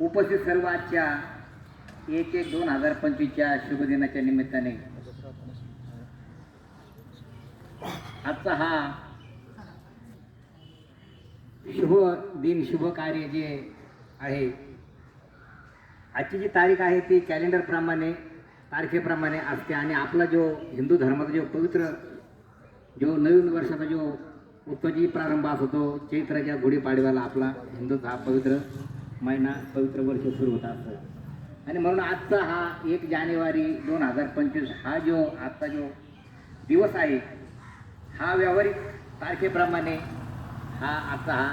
उपस्थित सर्व आजच्या एक एक दोन हजार पंचवीसच्या शुभदिनाच्या निमित्ताने. आजचा हा शुभ दिन शुभ कार्य जे आहे आजची जी तारीख आहे ती कॅलेंडरप्रमाणे तारखेप्रमाणे असते आणि आपला जो हिंदू धर्माचा जो पवित्र जो नवीन वर्षाचा जो उत्पजी प्रारंभ असतो चैत्राच्या गुढीपाडव्याला आपला हिंदूचा हा पवित्र महिना पवित्र वर्ष सुरू होत असतं. आणि म्हणून आजचा हा एक जानेवारी दोन हजार पंचवीस हा जो आजचा जो दिवस आहे हा व्यावहारिक तारखेप्रमाणे हा आजचा हा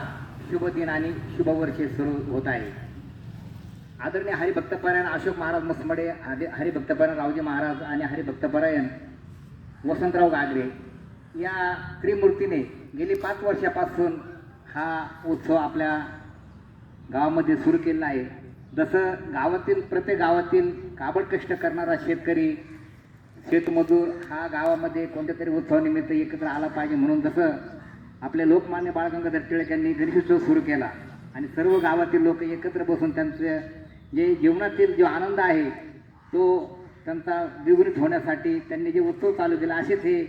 शुभ दिन आणि शुभ वर्ष सुरू होत आहे. आदरणीय हरिभक्तपरायण अशोक महाराज मसमडे आदि हरिभक्तपरायण रावजी महाराज आणि हरिभक्तपरायण वसंतराव गागरे या त्रिमूर्तीने गेली पाच वर्षापासून हा उत्सव आपल्या गावामध्ये सुरू केलेला आहे. जसं गावातील प्रत्येक गावातील काबड कष्ट करणारा शेतकरी शेतमजूर हा गावामध्ये कोणत्या तरी उत्सवानिमित्त एकत्र आला पाहिजे म्हणून जसं आपले लोकमान्य बाळगंगाधर टिळक यांनी गणेशोत्सव सुरू केला आणि सर्व गावातील लोक एकत्र बसून त्यांचे जे जीवनातील जो आनंद आहे तो त्यांचा द्विगुणित होण्यासाठी त्यांनी जे उत्सव चालू केला असेच हे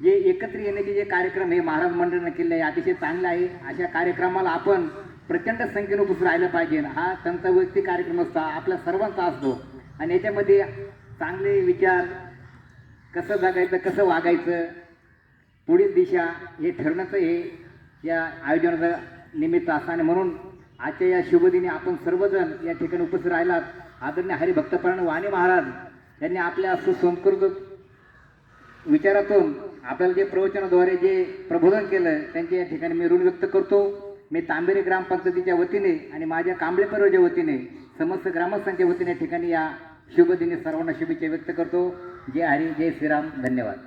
जे एकत्र येण्याचे जे कार्यक्रम हे महाराज मंडळाने केले आहे अतिशय चांगले आहे. अशा कार्यक्रमाला आपण प्रचंड संख्येनं उपस्थित राहिलं पाहिजे. हा त्यांचा वैयक्तिक कार्यक्रम असता आपल्या सर्वांचा असतो. आणि याच्यामध्ये चांगले विचार कसं जगायचं कसं वागायचं पुढील दिशा हे ठरण्याचं हे या आयोजनाचं निमित्त असं. आणि म्हणून आजच्या या शुभदिनी आपण सर्वजण या ठिकाणी उपस्थित राहिलात. आदरणीय हरिभक्तपरायण वाणी महाराज यांनी आपल्या सुसंस्कृत विचारातून आपल्याला जे प्रवचनाद्वारे जे प्रबोधन केलं त्यांच्या या ठिकाणी मी ऋण व्यक्त करतो. मी तांबेरी ग्रामपंचायतीच्या वतीने आणि माझ्या कांबळेपर्वच्या वतीने समस्त ग्रामस्थांच्या वतीने या ठिकाणी या शुभदिनी सर्वांना शुभेच्छा व्यक्त करतो. जय हरी जय श्रीराम धन्यवाद.